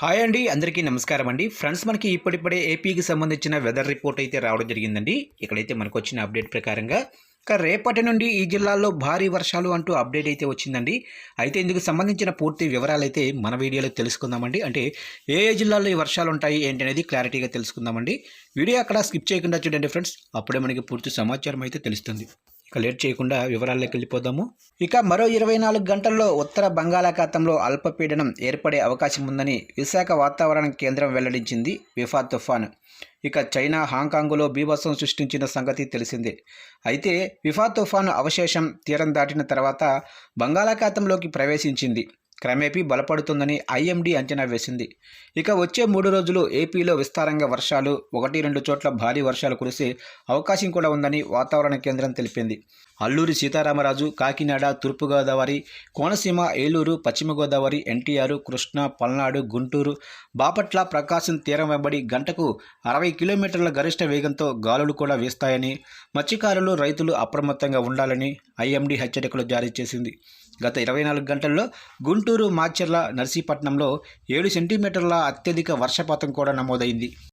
Hi అండి అందరికీ నమస్కారం అండి. ఫ్రెండ్స్ మనకి ఇప్పటిప్పుడే ఏపీకి సంబంధించిన వెదర్ రిపోర్ట్ అయితే రావడం జరిగిందండి. ఇక్కడైతే మనకు వచ్చిన అప్డేట్ ప్రకారంగా ఇక రేపటి నుండి ఈ జిల్లాల్లో భారీ వర్షాలు అంటూ అప్డేట్ అయితే వచ్చిందండి. అయితే ఇందుకు సంబంధించిన పూర్తి వివరాలు అయితే మన వీడియోలో తెలుసుకుందామండి. అంటే ఏ ఏ జిల్లాల్లో ఈ వర్షాలు ఉంటాయి ఏంటి అనేది క్లారిటీగా తెలుసుకుందామండి. వీడియో అక్కడ స్కిప్ చేయకుండా చూడండి ఫ్రెండ్స్. అప్పుడే మనకి పూర్తి సమాచారం అయితే తెలుస్తుంది. ఇక లేట్ చేయకుండా వివరాల్లోకి వెళ్ళిపోదాము. ఇక మరో ఇరవై నాలుగు గంటల్లో ఉత్తర బంగాళాఖాతంలో అల్పపీడనం ఏర్పడే అవకాశం ఉందని విశాఖ వాతావరణ కేంద్రం వెల్లడించింది విఫా తుఫాన్. ఇక చైనా హాంకాంగ్లో బీభత్సం సృష్టించిన సంగతి తెలిసిందే. అయితే విఫా తుఫాను అవశేషం తీరం దాటిన తర్వాత బంగాళాఖాతంలోకి ప్రవేశించింది. క్రమేపీ బలపడుతుందని ఐఎండీ అంచనా వేసింది. ఇక వచ్చే మూడు రోజులు ఏపీలో విస్తారంగా వర్షాలు ఒకటి రెండు చోట్ల భారీ వర్షాలు కురిసే అవకాశం కూడా ఉందని వాతావరణ కేంద్రం తెలిపింది. అల్లూరి సీతారామరాజు కాకినాడ తూర్పుగోదావరి కోనసీమ ఏలూరు పశ్చిమ గోదావరి ఎన్టీఆర్ కృష్ణా పల్నాడు గుంటూరు బాపట్ల ప్రకాశం తీరం వెంబడి గంటకు అరవై కిలోమీటర్ల గరిష్ట వేగంతో గాలులు కూడా వీస్తాయని మత్స్యకారులు రైతులు అప్రమత్తంగా ఉండాలని ఐఎండీ హెచ్చరికలు జారీ చేసింది. గత ఇరవై నాలుగు గంటల్లో గుంటూరు మాచర్ల నర్సీపట్నంలో ఏడు సెంటీమీటర్ల అత్యధిక వర్షపాతం కూడా నమోదైంది.